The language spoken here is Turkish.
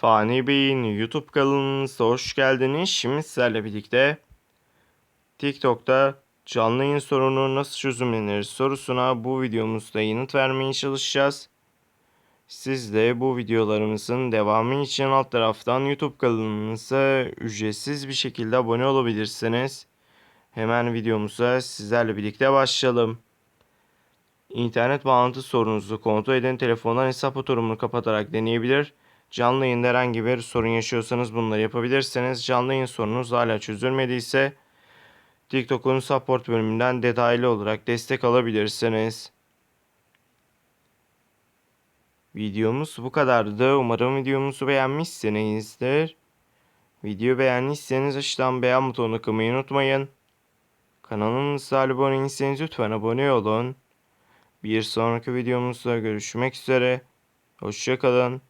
Fani Bey'in YouTube kanalınıza hoş geldiniz. Şimdi sizlerle birlikte TikTok'ta canlı yayın sorunu nasıl çözümlenir sorusuna bu videomuzda yanıt vermeye çalışacağız. Siz de bu videolarımızın devamı için alt taraftan YouTube kanalımıza ücretsiz bir şekilde abone olabilirsiniz. Hemen videomuza sizlerle birlikte başlayalım. İnternet bağlantı sorununuzu kontrol edin. Telefondan hesap oturumunu kapatarak deneyebilir. Canlı yayında herhangi bir sorun yaşıyorsanız bunları yapabilirsiniz. Canlı yayın sorunuz hala çözülmediyse TikTok'un support bölümünden detaylı olarak destek alabilirsiniz. Videomuz bu kadardı. Umarım videomuzu beğenmişsinizdir. Video beğendiyseniz aşağıdan beğen butonuna kılmayı unutmayın. Kanalımıza abone değilseniz lütfen abone olun. Bir sonraki videomuzda görüşmek üzere. Hoşçakalın.